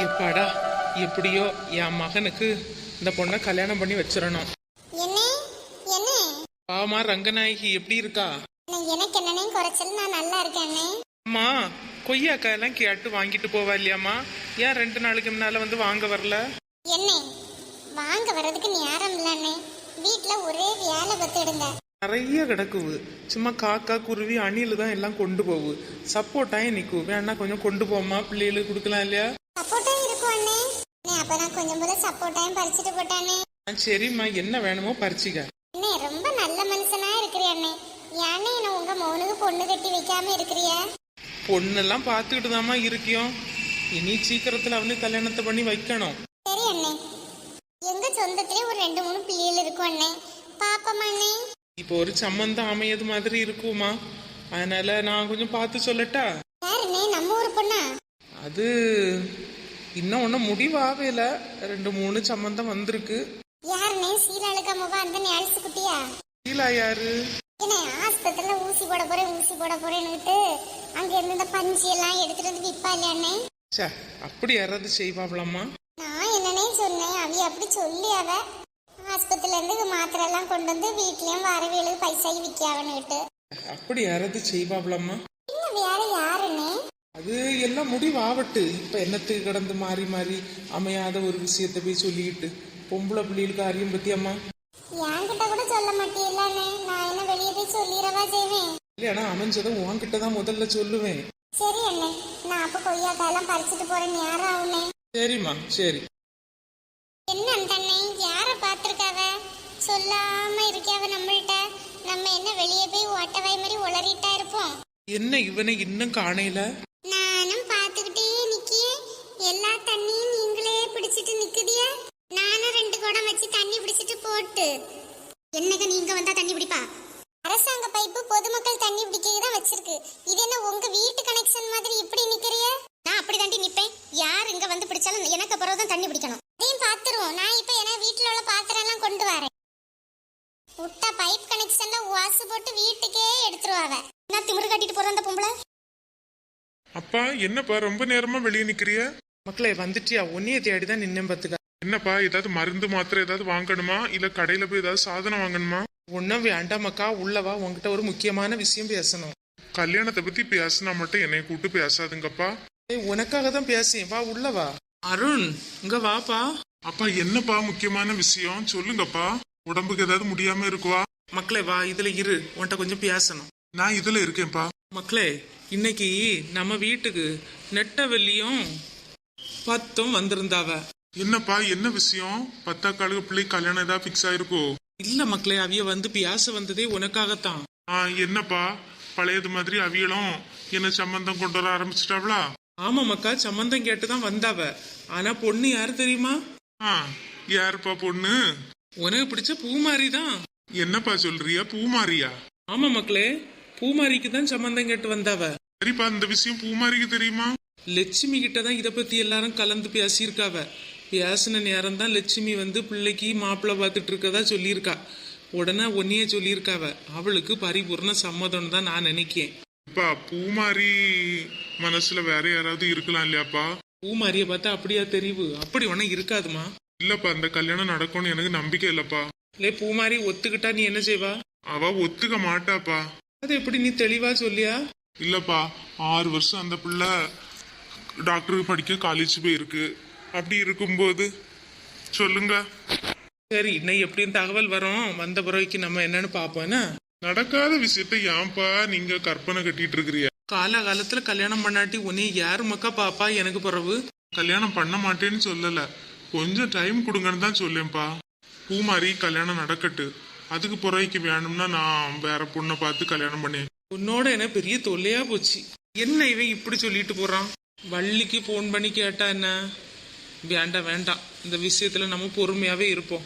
எப்பாடா எப்படியோ என் மகனுக்கு இந்த பொண்ணை கல்யாணம் பண்ணி வச்சிடணும். பாவமா ரங்கநாயகி எப்படி இருக்கா? எனக்கு என்னன்னே குறைச்சல் நான் நல்லா இருக்கேனே அம்மா கொய்யாக்காய் எல்லாம் கேட்டு வாங்கிட்டு போவா இல்லையாம்மா? ஏன் ரெண்டு நாளைக்கு முன்னால வந்து வாங்க வரல? என்ன வாங்க வர்றதுக்கு நேரம் இல்லைண்ணே வீட்ல ஒரே வேலை பத்துடுங்க நிறைய கிடக்குது சும்மா காக்கா குருவி அணில் தான் எல்லாம் கொண்டு போகு சப்போட்டாயே நிற்கும் வேணா கொஞ்சம் கொண்டு போமா பிள்ளைகளுக்கு கொடுக்கலாம் இல்லையா சப்போட்டா இருக்கும் அண்ணே அண்ணே, அப்ப நான் கொஞ்சம் போல சப்போட்டாயும் பறிச்சுட்டு போட்டானே. ஆ, சரிம்மா. என்ன வேணுமோ பறிச்சிக்க. அண்ணே ரொம்ப நல்ல மனுஷனா இருக்கிறிய அண்ணே. ஏன்னே என்ன உங்க மௌனுக்கு பொண்ணு கட்டி வைக்காம இருக்கிறிய? பொண்ணெல்லாம் பார்த்துக்கிட்டு தாம்மா இருக்கியோம் இனி சீக்கிரத்தில் அவனுக்கு கல்யாணத்தை பண்ணி வைக்கணும். சரி அண்ணே. எங்க சொந்தத்திலே ஒரு ரெண்டு மூணு பிள்ளைகள் இருக்கும் அண்ணே. பாப்பமா அண்ணே? இப்போ ஒரு சம்மந்தம் அமையது மாதிரி இருக்குமா? அதனால நான் கொஞ்சம் பார்த்து சொல்லட்டா? யாருண்ணே நம்ம ஊர் பொண்ணா? அது இன்னும் ஒன்றும் முடிவாகல ரெண்டு மூணு சம்மந்தம் வந்திருக்கு. யாருண்ணே சீலாளுக்கா முக அந்த நேல்ஸ் குட்டியா? கீழா யாரு? என்ன ஆஸ்பத்திரியில ஊசி போட போறேன் ஊசி போட போறேன்னுட்டு அங்க இருந்து இந்த பஞ்சு எல்லாம் எடுத்துட்டு வந்து விப்பா இல்லையாண்ணே? சே அப்படி யாராவது செய்வாங்களாம்மா? நான் என்னன்னே சொன்னேன் அவி அப்படி சொல்லி அவ ஆஸ்பத்திரியில இருந்து மாத்திரை எல்லாம் கொண்டு வந்து வீட்லயும் வரவேலு பைசாயி விற்காவன்னுட்டு அப்படி யாராவது செய்வாங்களாம்மா? இன்னும் வேற அது எல்லாம் முடிவாகட்டு. இப்போ என்னத்துக்கு கடந்து மாறி மாறி அமையாத ஒரு விஷயத்தை போய் சொல்லிக்கிட்டு பொம்பளை பிள்ளைகளுக்கு அறியும் பத்தியம்மா என்கிட்ட கூட சொல்ல மாட்டீங்களாண்ணே. நான் என்ன வெளியே போய் சொல்லிடவா செய்வேன்? இல்லையானா அமைஞ்சதை உன்கிட்ட தான் முதல்ல சொல்லுவேன். சரி அண்ணே நான் அப்ப கொய்யாக்காயெல்லாம் பறிச்சுட்டு போறேன் நேரம் ஆகுனே சரிம்மா சரி. என்ன அண்ணே யார பாத்திருக்காவ சொல்லாம இருக்காவ நம்மள்ட்ட? நம்ம என்ன வெளியே போய் ஓட்டவாய் மாதிரி உளறிட்டா இருப்போம். என்ன இவனை இன்னும் காணையில நீங்களே நிக்குதிய? நானும் ரெண்டு குடம் வச்சு தண்ணி பிடிச்சிட்டு போட்டு. என்னங்க நீங்க வந்தா தண்ணி பிடிப்பா அரசாங்க பைப்பு பொதுமக்கள் தண்ணி பிடிக்க தான் வச்சிருக்கு. இது என்ன உங்க வீட்டு கனெக்ஷன் மாதிரி இப்படி நிக்கிறிய? நான் அப்படி தாண்டி நிப்பேன். யார் இங்க வந்து பிடிச்சாலும் எனக்கு பிறகு தான் தண்ணி பிடிக்கணும் அதையும் பாத்துருவோம். நான் இப்ப என்ன வீட்டுல உள்ள பாத்திரம் எல்லாம் கொண்டு வரேன். விட்டா பைப் கனெக்ஷன்ல வாசு போட்டு வீட்டுக்கே எடுத்துருவாவ நான் திமிரு கட்டிட்டு போறேன் அந்த பொம்பளை? அப்பா என்னப்பா ரொம்ப நேரமா வெளியே நிக்கிறிய? மக்களே வந்துட்டியா? உன்னைய தேடி தான் நின்னேன் பத்துக்க என்னப்பா ஏதாவது மருந்து மாத்திரை ஏதாவது வாங்கணுமா? இல்ல கடையில போய் ஏதாவது சாதனம் வாங்கணுமா? ஒன்றும் வேண்டாமக்கா உள்ளவா உன்கிட்ட ஒரு முக்கியமான விஷயம் பேசணும். கல்யாணத்தை பத்தி பேசினா மட்டும் என்னைய கூட்டு பேசாதுங்கப்பா. ஏய் உனக்காக தான் பேசேன். வா உள்ளவா அருண் இங்க வாப்பா. அப்பா என்னப்பா முக்கியமான விஷயம்? சொல்லுங்கப்பா. உடம்புக்கு ஏதாவது முடியாம இருக்குவா? மக்களே வா இதுல இரு. உன்கிட்ட கொஞ்சம் பேசணும். நான் இதுல இருக்கேன்ப்பா. மக்களே இன்னைக்கு நம்ம வீட்டுக்கு நெட்டவெள்ளியும் பத்தும் வந்திருந்தாவ. என்னப்பா என்ன விஷயம்? பத்தா காலுக்கு பிள்ளை கல்யாணம் ஏதாவது பிக்ஸ் ஆயிருக்கோ? இல்ல மக்களே அவிய வந்து பியாச வந்ததே உனக்காகத்தான். ஆ என்னப்பா? பழையது மாதிரி அவியலும் என்ன சம்பந்தம் கொண்டு வர ஆரம்பிச்சிட்டாவளா? ஆமா மக்கா சம்மந்தம் கேட்டுதான் வந்தாவ. ஆனா பொண்ணு யாரு தெரியுமா? ஆ யாருப்பா பொண்ணு? உனக்கு பிடிச்ச பூமாரி தான் என்னப்பா சொல்றியா? பூமாரியா? ஆமா மக்களே பூமாரிக்கு தான் சம்மந்தம் கேட்டு வந்தாவ. சரிப்பா இந்த விஷயம் பூமாரிக்கு தெரியுமா? லட்சுமி கிட்ட தான் இதை பத்தி எல்லாரும் கலந்து பேசியிருக்காவ. பேசின நேரம் தான் லட்சுமி வந்து பிள்ளைக்கு மாப்பிள்ளை பார்த்துட்டு இருக்கதா சொல்லியிருக்கா. உடனே ஒன்னையே சொல்லியிருக்காவ. அவளுக்கு பரிபூர்ண சம்மதம் தான் நான் நினைக்கேன். அப்பா பூமாரி மனசுல வேற யாராவது இருக்கலாம் இல்லையாப்பா? பூமாரிய பார்த்தா அப்படியா தெரிவு? அப்படி ஒன்னும் இருக்காதுமா இல்லப்பா அந்த கல்யாணம் நடக்கும்னு எனக்கு நம்பிக்கை இல்லப்பா. லே பூமாரி ஒத்துக்கிட்டா நீ என்ன செய்வா? அவ ஒத்துக்க மாட்டாப்பா. அது எப்படி நீ தெளிவா சொல்லியா? இல்லப்பா ஆறு வருஷம் அந்த பிள்ளை டாக்டருக்கு படிக்க காலேஜ் போயிருக்கு அப்படி இருக்கும்போது சொல்லுங்க. சரி இன்னும் எப்படியும் தகவல் வரும்? வந்த பிறகு நம்ம என்னன்னு பாப்போம்னா நடக்காத விஷயத்த ஏன்பா நீங்க கற்பனை கட்டிட்டு இருக்கிறீங்க? காலகாலத்துல கல்யாணம் பண்ணாட்டி உன்னை யாரு மக்கா பாப்பா எனக்கு பிறகு கல்யாணம் பண்ண மாட்டேன்னு சொல்லல. கொஞ்சம் டைம் கொடுங்கன்னு தான் சொல்லேன்ப்பா பூமாரி கல்யாணம் நடக்கட்டு. அதுக்கு பிறகு வேணும்னா நான் வேற பொண்ணை பார்த்து கல்யாணம் பண்ணேன். உன்னோட என்ன பெரிய தொல்லையா போச்சு. என்ன இவன் இப்படி சொல்லிட்டு போறான்? வள்ளிக்கு ஃபோன் பண்ணி கேட்டா என்ன? வேண்டாம் வேண்டாம் இந்த விஷயத்துல நம்ம பொறுமையாவே இருப்போம்.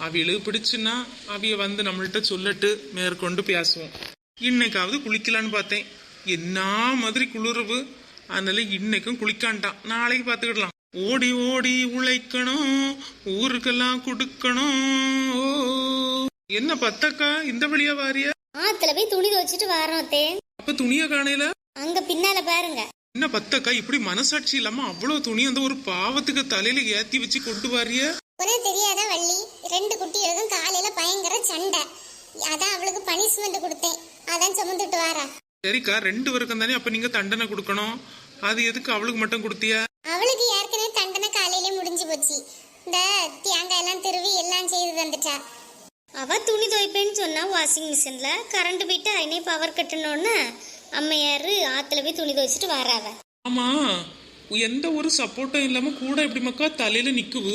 அவியலுக்கு பிடிச்சுன்னா அவிய வந்து நம்மள்ட்ட சொல்லட்டு மேற்கொண்டு பேசுவோம். இன்னைக்காவது குளிக்கலான்னு பார்த்தேன். என்ன மாதிரி குளிர்வு. அதனால இன்னைக்கும் குளிக்காண்டான் நாளைக்கு பார்த்துக்கிடலாம். ஓடி ஓடி உழைக்கணும். ஊருக்கெல்லாம் கொடுக்கணும். என்ன பத்தக்கா? இந்த வழியா வாரியா? ஆத்துல போய் துணி துவச்சிட்டு வரோம் அப்ப துணிய காணையில? அங்க பின்னால பாருங்க. என்ன பத்தக்கா இப்படி மனசாட்சி இல்லாம அவ்வளவு துணி அந்த ஒரு பாவத்துக்கு தலையில ஏத்தி வச்சு கொண்டு வாரிய? உனக்கு தெரியாத வள்ளி? ரெண்டு குட்டிகளுக்கும் காலையில பயங்கர சண்டை. அதான் அவளுக்கு பனிஷ்மெண்ட் கொடுத்தேன். அதான் சுமந்துட்டு வாரா. சரிக்கா ரெண்டு பேருக்கும் தானே அப்ப நீங்க தண்டனை கொடுக்கணும். அது எதுக்கு அவளுக்கு மட்டும் கொடுத்தியா? அவளுக்கு ஏற்கனவே தண்டனை காலையிலே முடிஞ்சு போச்சு. இந்த தேங்காய் எல்லாம் திருவி எல்லாம் செய்து தந்துட்டா. அவ துணி துவைப்பேன்னு சொன்னா வாஷிங் மிஷின்ல கரண்ட் போயிட்டு அதினே பவர் கட்டணும்னு. அம்மையாரு ஆத்துல போய் துணி துவைச்சிட்டு வராவ. ஆமா எந்த ஒரு சப்போர்ட்டும் இல்லாம கூட எப்படி மக்கா தலையில நிக்குவு?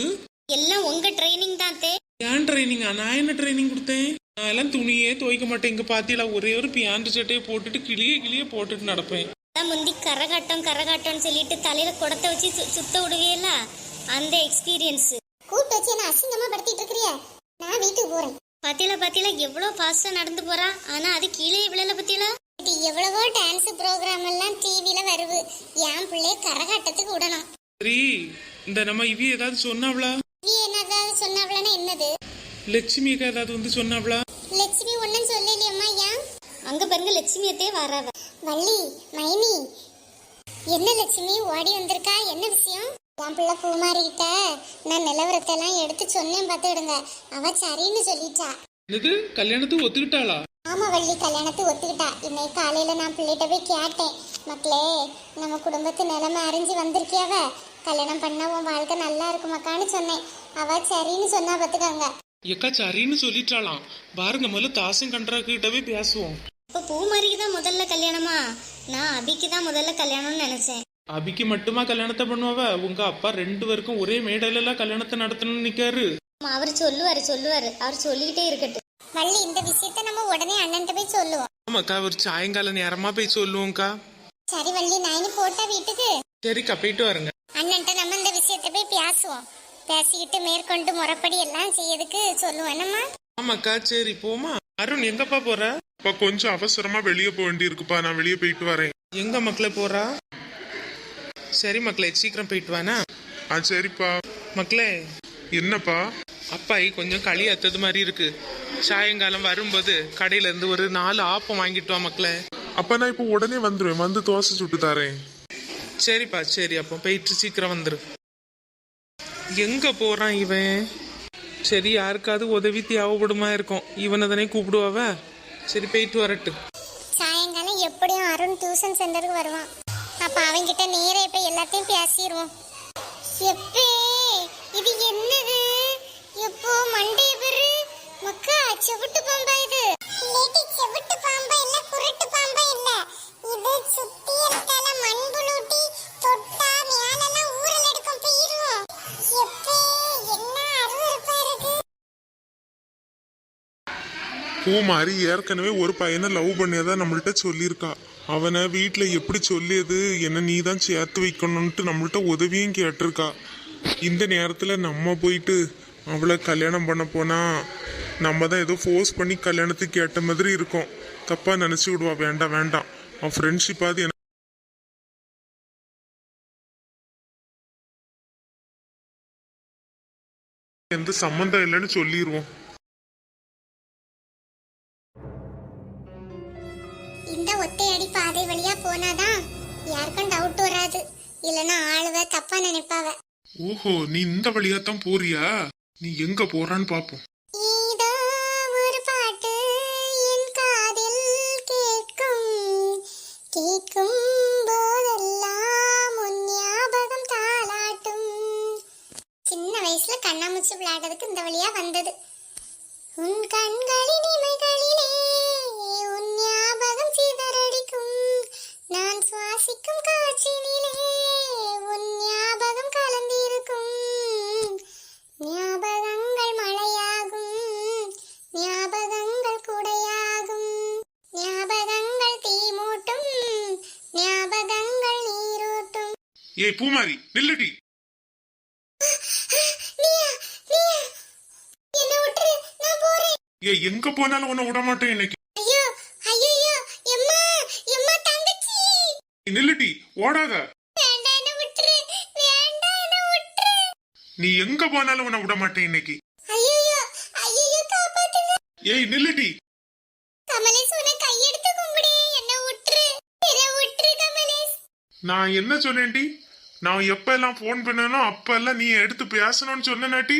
எல்லாம் உங்க ட்ரைனிங் தான் தே. ஏன் ட்ரைனிங்கா நான் என்ன ட்ரைனிங் கொடுத்தேன்? நான் எல்லாம் துணியே துவைக்க மாட்டேன். இங்க பாத்தீங்களா ஒரே ஒரு பியாண்டு சட்டையை போட்டுட்டு கிளிய கிளிய போட்டுட்டு நடப்பேன். முந்தி கரகாட்டம் கரகாட்டம்னு சொல்லிட்டு தலையில குடத்தை வச்சு சு- சுத்த விடுவேல? அந்த எக்ஸ்பீரியன்ஸ் கூப்பிட்டு வச்சு என்ன அசிங்கமா படுத்திட்டு இருக்கிறிய? நான் வீட்டுக்கு போறேன். பாத்தியில பாத்தியில எவ்வளவு ஃபாஸ்டா நடந்து போறா? ஆனா அது கீழே விழல பத்தியில? இது எவ்வளவோ டான்ஸ் ப்ரோக்ராம் எல்லாம் டிவில வருது. என் பிள்ளைய கரகாட்டத்துக்கு விடணும். சரி இந்த நம்ம இவி ஏதாவது சொன்னாவளா? நீ என்னதாவது சொன்னாவளன்னா என்னது? லட்சுமி அக்கா ஏதாவது வந்து சொன்னாவளா? லட்சுமி ஒன்னும் சொல்லலையம்மா ஏன்? அங்க பாருங்க லட்சுமியத்தே வராவ. வள்ளி மைனி என்ன லட்சுமி? ஓடி வந்திருக்கா? என்ன விஷயம்? என் பிள்ளை பூமாரி கிட்ட நான் நிலவரத்தை எல்லாம் எடுத்து சொன்னேன் பார்த்துடுங்க அவ சரின்னு சொல்லிட்டா. என்னது? கல்யாணத்துக்கு ஒத்துக்கிட்டாளா? ஆமா வள்ளி கல்யாணத்தை ஒத்துக்கிட்டா. இன்னைக்கு காலையில நான் பிள்ளைகிட்ட போய் கேட்டேன். மக்களே நம்ம குடும்பத்து நிலைமை அறிஞ்சு வந்திருக்கியாவ? கல்யாணம் பண்ணா உன் வாழ்க்கை நல்லா இருக்குமாக்கான்னு சொன்னேன். அவ சரின்னு சொன்னா பார்த்துக்கோங்க எக்கா சரின்னு சொல்லிட்டாளாம். பாருங்க முதல்ல தாசன் கண்ட்ராக்டவே பேசுவோம். இப்ப பூமாரிக்கு தான் முதல்ல கல்யாணமா? நான் அபிக்கு தான் முதல்ல கல்யாணம்னு நினைச்சேன். அபிக்கு மட்டுமா கல்யாணத்தை பண்ணுவாவ? உங்க அப்பா ரெண்டு பேருக்கும் ஒரே மேடையில எல்லாம் கல்யாணத்தை நடத்தணும்னு நிக்காரு. அவர் சொல்லுவாரு சொல்லுவாரு. அவர் சொல்லிக்கிட்டே இருக்கட்டும். வள்ளி இந்த விஷயத்த நம்ம உடனே அண்ணன்ட்ட போய் சொல்லுவோம். ஆமாக்கா ஒரு சாயங்கால நேரமா போய் சொல்லுவோம்க்கா. சரி வள்ளி நான் இனி போட்டா வீட்டுக்கு? சரிக்கா போயிட்டு வரேங்க. அண்ணன்ட்ட நம்ம இந்த விஷயத்த போய் பேசுவோம். பேசிக்கிட்டு மேற்கொண்டு முறைப்படி எல்லாம் செய்யறதுக்கு சொல்லுவோம். என்னம்மா? ஆமாக்கா சரி போமா அருண் எங்கப்பா போற? இப்ப கொஞ்சம் அவசரமா வெளியே போக வேண்டியிருக்குப்பா. நான் வெளியே போயிட்டு வரேன். எங்க மக்களே போறா? சரி மக்களே சீக்கிரம் போயிட்டு வானா ஆ சரிப்பா. மக்களே என்னப்பா? அப்பாயி கொஞ்சம் களி அத்தது மாதிரி இருக்கு. சாயங்காலம் வரும்போது கடையில இருந்து ஒரு நாலு ஆப்பம் வாங்கிட்டு வா மக்களே. அப்ப நான் இப்போ உடனே வந்துருவேன். வந்து தோசை சுட்டு தரேன். சரிப்பா சரி அப்போ போயிட்டு சீக்கிரம் வந்துரு. எங்க போறான் இவன்? சரி யாருக்காவது உதவி தேவைப்படுமா இருக்கும். இவனை தானே கூப்பிடுவாவ? சரி போயிட்டு வரட்டு. சாயங்காலம் எப்படியும் அருண் டியூஷன் சென்டருக்கு வருவான். அப்ப அவன்கிட்ட நேரா இப்ப எல்லாத்தையும் பேசிடுவோம் எப்பே இது என்னது? எப்போ மக்கா செவிட்டு பாம்பா இது. லேடி செவிட்டு பாம்பா இல்ல குருட்டு பாம்பா இல்ல. இது சுத்தி இருக்கால மண் புழுட்டி தொட்டா மேலெல்லாம் ஊரல் எடுக்கும் போயிரும் எப்பே என்ன அருவருப்பா இருக்கு. பூமாரி ஏற்கனவே ஒரு பையனை லவ் பண்ணியதா நம்மள்ட்ட சொல்லியிருக்கா. அவனை வீட்ல எப்படி சொல்லியது என்ன நீ தான் சேர்த்து வைக்கணும்ட்டு நம்மள்ட்ட உதவியும் கேட்டிருக்கா. இந்த நேரத்துல நம்ம போயிட்டு அவளை கல்யாணம் பண்ண போனா நம்ம தான் ஏதோ ஃபோர்ஸ் பண்ணி கல்யாணத்துக்கு கேட்ட மாதிரி இருக்கும். தப்பா நினைச்சு விடுவா. வேண்டாம் வேண்டாம். அவன் ஃப்ரெண்ட்ஷிப்பாவது எனக்கு எந்த சம்மந்தம் இல்லைன்னு சொல்லிடுவோம் இந்த ஒத்தையடி பாதை வழியா போனாதான் யாருக்கும் டவுட் வராது. இல்லனா ஆளுவ தப்பா நினைப்பாவ. ஓஹோ நீ இந்த வழியா தான் போறியா? நீ எங்க போறான்னு பாப்போம். கேட்கும். போதெல்லாம் உன் ஞாபகம் தாளாட்டும். சின்ன வயசுல கண்ணாமூச்சி விளையாடுறதுக்கு இந்த வழியா வந்தது. உன் ஞாபகங்கள் நீரூட்டும். ஏய் பூமாரி நில்லுடி. ஏய் எங்க போனாலும் உன்னை விட மாட்டேன் இன்னைக்கு. ஐயோ ஐயோ எம்மா எம்மா தங்கச்சி. நீ நில்லுடி ஓடாத. வேண்டாம் விட்டுரு வேண்டாம் விட்டுரு. நீ எங்க போனாலும் உன்னை விட மாட்டேன் இன்னைக்கு. ஐயோ ஐயோ காப்பாத்துங்க. ஏய் நில்லுடி. நான் என்ன சொன்னேன்டி? நான் எப்ப எல்லாம் போன் பண்ணனோ அப்ப எல்லாம் நீ எடுத்து பேசணும்னு சொன்னாட்டி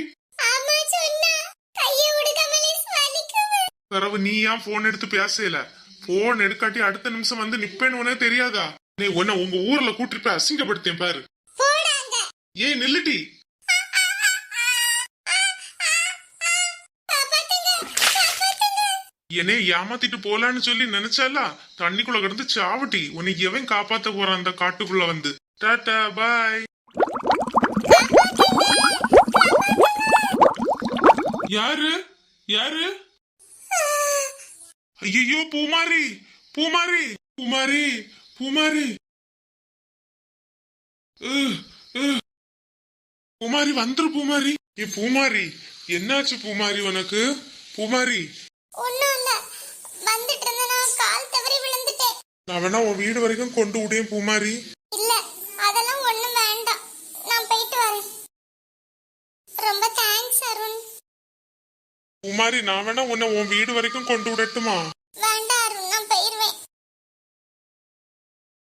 ஆமா சொன்னா கைய விடு கமலேஷ் வலிக்குது பிறகு நீ ஏன் போன் எடுத்து பேசல? போன் எடுக்காட்டி அடுத்த நிமிஷம் வந்து நிப்பேன்னு உனக்கு தெரியாதா? நீ உன்னை உங்க ஊர்ல கூட்டிட்டு போய் அசிங்கப்படுத்தேன் பாரு. ஏய் நில்லுடி. என்னை ஏமாத்திட்டு போலான்னு சொல்லி நினைச்சாலா? தண்ணிக்குள்ள கிடந்து சாவட்டி உன்னை எவன் காப்பாத்த போறான் அந்த காட்டுக்குள்ள வந்து? டாடா பாய். யாரு? யாரு? ஐயோ பூமாரி. பூமாரி. பூமாரி. பூமாரி. பூமாரி வந்துரு பூமாரி. ஏ பூமாரி. என்னாச்சு பூமாரி உனக்கு? பூமாரி ஒண்ணும் இல்ல வந்துட்டு இருந்த நான் கால் தவறி விழுந்துட்டேன் நான் வேணா உன் வீடு வரைக்கும் கொண்டு விடேன் பூமாரி. இல்ல அதெல்லாம் ஒண்ணும் வேண்டாம். நான் போயிட்டு வரேன். ரொம்ப தேங்க்ஸ் அருண். பூமாரி நான் வேணா உன்னை உன் வீடு வரைக்கும் கொண்டு விடட்டுமா?